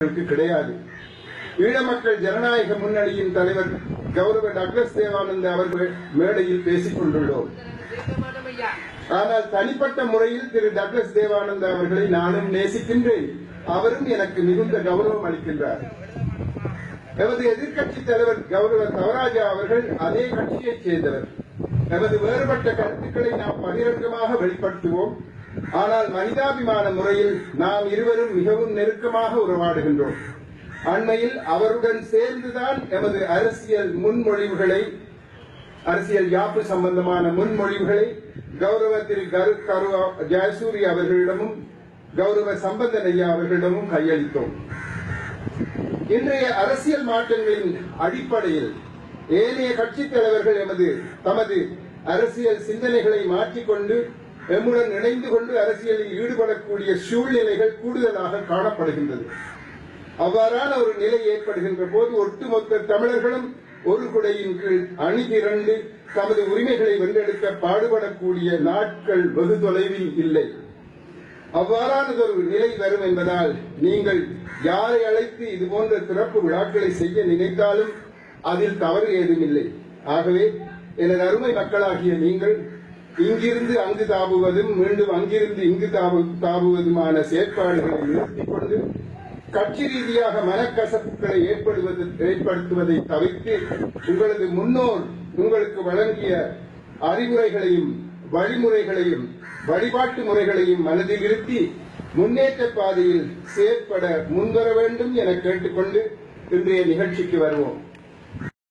கிடையாது. ஈழ மக்கள் ஜனநாயக முன்னணியின் தலைவர் கௌரவ டக்ளஸ் தேவானந்த் அவர்கள் மேடையில் பேசிக் கொண்டுள்ளோம். ஆனால் தனிப்பட்ட முறையில் திரு டக்ளஸ் தேவானந்த் அவர்களை நானும் நேசிக்கின்றேன். அவரும் எனக்கு மிகுந்த கௌரவம் அளிக்கின்றார். எமது எதிர்க்கட்சி தலைவர் கௌரவ தவராஜா அவர்கள் அதே கட்சியைச் சேர்ந்தவர். எமது வேறுபட்ட கருத்துக்களை நாம் பகிரங்கமாக வெளிப்படுத்துவோம். ஆனால் மனிதாபிமான முறையில் நாம் இருவரும் மிகவும் நெருக்கமாக உறவாடுகின்றோம். அண்மையில் அவருடன் சேர்ந்துதான் எமது அரசியல் முன்மொழிவுகளை அரசியல் யாப்பு சம்பந்தமான முன்மொழிவுகளை கௌரவ திரு கரு கரு ஜயசூரி அவர்களிடமும் கௌரவ சம்பந்தன் ஐயா அவர்களிடமும் கையளித்தோம். இன்றைய அரசியல் மாற்றங்களின் அடிப்படையில் ஏனைய கட்சித் தலைவர்கள் எமது தமது அரசியல் சிந்தனைகளை மாற்றிக்கொண்டு எம்முடன் இணைந்து கொண்டு அரசியலில் ஈடுபடக்கூடிய சூழ்நிலைகள் கூடுதலாக காணப்படுகின்றது. அவ்வாறான ஒரு நிலை ஏற்படுகின்ற போது ஒட்டுமொத்த தமிழர்களும் ஒரு குடையின் கீழ் அணிதிரண்டு தமது உரிமைகளை வென்றெடுக்க பாடுபடக்கூடிய நாட்கள் வெகு தொலைவில் இல்லை. அவ்வாறானதொரு நிலை வரும் என்பதால் நீங்கள் யாரை அழைத்து இது போன்ற சிறப்பு விழாக்களை செய்ய நினைத்தாலும் அதில் தவறு ஏதுமில்லை. ஆகவே எனது அருமை மக்களாகிய நீங்கள் இங்கிருந்து அங்கு தாவுவதும் மீண்டும் அங்கிருந்து இங்கு தாவு தாவுவதுமான செயற்பாடுகளை நிறுத்திக் கொண்டு கட்சி ரீதியாக மனக்கசப்புகளை ஏற்படுவது ஏற்படுத்துவதை தவிர்த்து உங்களது முன்னோர் உங்களுக்கு வழங்கிய அறிவுரைகளையும் வழிமுறைகளையும் வழிபாட்டு முறைகளையும் மனதில் இருத்தி முன்னேற்ற பாதையில் செயற்பட முன்வர வேண்டும் என கேட்டுக்கொண்டு இன்றைய நிகழ்ச்சிக்கு வருவோம்.